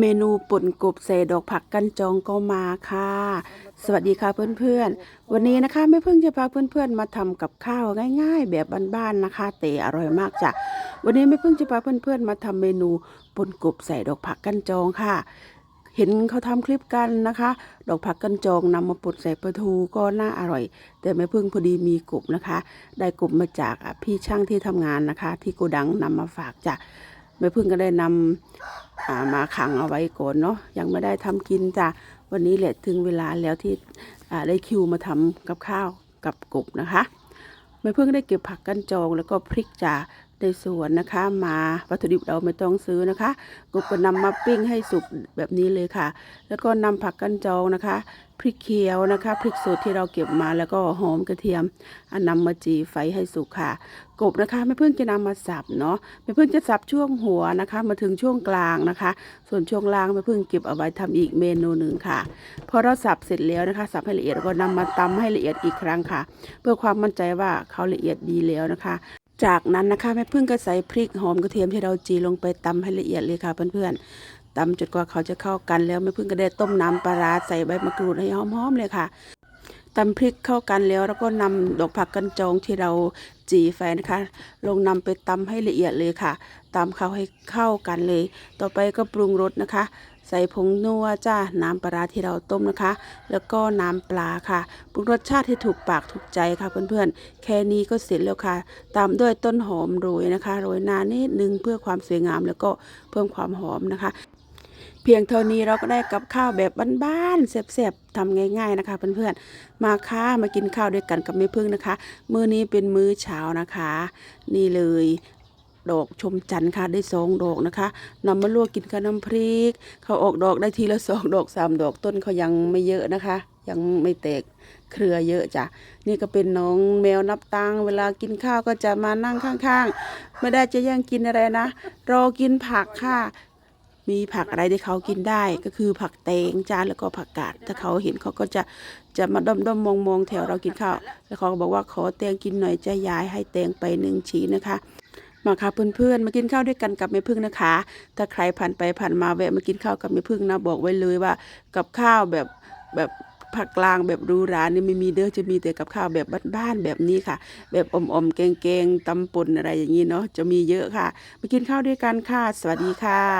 เมนูป่นกบใส่ดอกผักกันจองก็มาค่ะ สวัสดีค่ะเพื่อนๆ วันนี้นะคะแม่พึ่งจะพาเพื่อนๆ มาทำกับข้าวง่ายๆ แบบบ้านๆนะคะแต่อร่อยมากจ้ะวันนี้แม่พึ่งจะพาเพื่อนๆ มาทำเมนูป่นกบใส่ดอกผักกันจองค่ะ เห็นเขาทำคลิปกันนะคะ ดอกผักกันจองนำมาป่นใส่ปลาทูก็น่าอร่อย แต่แม่พึ่งพอดีมีกบนะคะ ได้กบมาจากพี่ช่างที่ทำงานนะคะ ที่โกดังนำมาฝากจ้ะ แม่พึ่งก็ได้นำมาขังเอาไว้ก่อนเนาะยังไม่ได้ทำกินจ้ะวันนี้แหละถึงเวลาแล้วที่ได้คิวมาทำกับข้าวกับกบนะคะแม่พึ่งได้เก็บผักกันจองแล้วก็พริกจ้า ในสวนนะคะ มาวัตถุดิบเราไม่ต้องซื้อนะคะกบก็นำมาปิ้งให้สุกแบบนี้เลยค่ะ แล้วก็นำผักกันจองนะคะพริกเขียวนะคะพริกสดที่เราเก็บมาแล้วก็หอมกระเทียมอันนำมาจีไฟให้สุกค่ะ กบนะคะไม่เพิ่งจะนำมาสับเนาะไม่เพิ่งจะสับช่วงหัวนะคะ มาถึงช่วงกลางนะคะ ส่วนช่วงล่างไม่เพิ่งเก็บเอาไว้ทำอีกเมนูหนึ่งค่ะพอเราสับเสร็จแล้วนะคะ สับให้ละเอียดแล้วก็นำมาตำให้ละเอียดอีกครั้งค่ะ เพื่อความมั่นใจว่าเขาละเอียดดีแล้วนะคะ จากนั้นนะคะแม่พึ่งก็ใส่พริกหอมกระเทียมที่เราจีลงไปตำให้ละเอียดเลยค่ะเพื่อนๆตำจนกว่าเขาจะเข้ากันแล้วแม่พึ่งก็ได้ต้มน้ำปลาร้าใส่ใบมะกรูดให้หอมๆเลยค่ะตำพริกเข้ากันแล้วแล้วก็นำดอกผักกันจองที่เราจีไฟนะคะ ลงนำไปตำให้ละเอียดเลยค่ะตำเข้าให้เข้ากันเลย ต่อไปก็ปรุงรสนะคะ ใส่ผงนัวจ้าน้ำปลาที่เราต้มนะคะ แล้วก็น้ำปลาค่ะปรุงรสชาติให้ถูกปากถูกใจค่ะเพื่อนๆ แค่นี้ก็เสร็จแล้วค่ะ ตามด้วยต้นหอมโรยนะคะโรยหนานิดนึงเพื่อความสวยงามแล้วก็เพิ่มความหอมนะคะเพียงเท่านี้เราก็ได้กับข้าวแบบบ้านๆแซ่บๆทำง่าย ๆนะคะ เพื่อนๆ มาค่ะมากินข้าวด้วยกันกับแม่พึ่งนะคะ มื้อนี้เป็นมื้อเช้านะคะ นี่เลย ดอกชมจันทร์ค่ะได้สองดอกนะคะนำมาลวกกินกับน้ำพริก เขาออกดอกได้ทีละสองดอกสามดอกต้นเขายังไม่เยอะนะคะ ยังไม่แตกเครือเยอะจ้ะนี่ก็เป็นน้องแมวนับตังเวลากินข้าวก็จะมานั่งข้างๆ ไม่ได้จะแย่งกินอะไรนะ รอกินผักค่ะมีผักอะไรที่เขากินได้ก็คือผักแตงจานแล้วก็ผักกาดถ้าเขาเห็นเขาก็จะจะมาด้อมด้อมมองมองๆแถวเรากินข้าวแล้วเขาก็บอกว่าขอแตงกินหน่อยจะย้ายให้แตงไปหนึ่งชิ้นะคะ มาค่ะเพื่อนๆมากินข้าวด้วยกันกับแม่พึ่งนะคะ ถ้าใครผ่านไปผ่านมาแวะมากินข้าวกับแม่พึ่งนะบอกไว้เลยว่า กับข้าวแบบแบบผักกลางแบบรูหรานี่ไม่มีเด้อจะมีแต่กับข้าวแบบบ้านๆแบบนี้ค่ะ แบบอมๆแกงๆตำป่นอะไรอย่างนี้เนาะจะมีเยอะค่ะ มากินข้าวด้วยกันค่ะ สวัสดีค่ะ